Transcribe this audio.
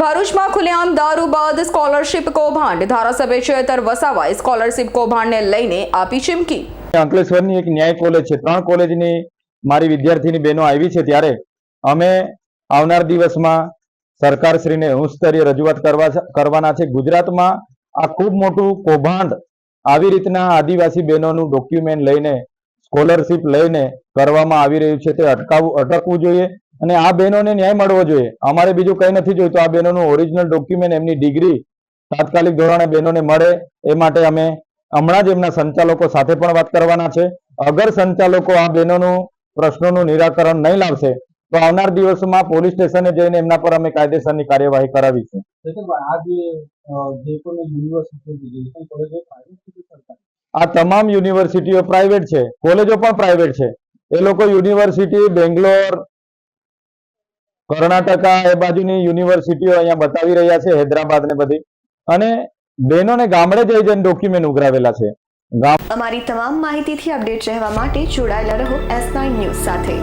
ભરૂચમાં ખુલ્લેઆમ દારૂ બાદ સ્કોલરશિપ કૌભાંડ. ધારાસભ્ય ચેતર વસાવાએ સ્કોલરશિપ કૌભાંડને લઈને આપી ચીમકી. અંકલેશ્વરની એક ન્યાય કોલેજ છે. ત્રણ કોલેજની મારી વિદ્યાર્થીની બહેનો આવી છે ત્યારે અમે આવનાર દિવસમાં સરકારશ્રીને ઉચ્ચસ્તરીય રજૂઆત કરવા કરવાના છે. ગુજરાતમાં આ ખૂબ મોટું કૌભાંડ આવી રીતના આદિવાસી બહેનોનું ડોક્યુમેન્ટ લઈને, સ્કોલરશિપ લઈને કરવામાં આવી રહ્યું છે. તે અટકાવવું, અટકવું જોઈએ. અને આ બહેનોને ન્યાય મળવો જોઈએ. અમારે બીજું કંઈ નથી જોઈતું. આ બહેનોનું ઓરિજિનલ ડોક્યુમેન્ટ એમની ડિગ્રી તાત્કાલિક ધોરણે બહેનોને મળે. એ માટે અમે હમણાં જ એમના સંચાલકો સાથે પણ વાત કરવાના છે. અગર સંચાલકો આ બહેનોનું પ્રશ્નોનું નિરાકરણ નહીં લાવશે તો આવનાર દિવસોમાં પોલીસ સ્ટેશને જઈને એમના પર અમે કાયદેસરની કાર્યવાહી કરાવીશું. આ તમામ યુનિવર્સિટીઓ પ્રાઇવેટ છે. કોલેજો પણ પ્રાઇવેટ છે. એ લોકો યુનિવર્સિટી બેંગ્લોર કર્ણાટકા એ બાજુની યુનિવર્સિટીઓ અહીંયા બતાવી રહ્યા છે, હૈદરાબાદ ને બધી. અને બહેનોને ગામડે જઈ જઈને ડોક્યુમેન્ટ ઉઘરાવેલા છે. અમારી તમામ માહિતીથી અપડેટ રહેવા માટે જોડાયેલા રહો એસ નાઇન ન્યૂઝ સાથે.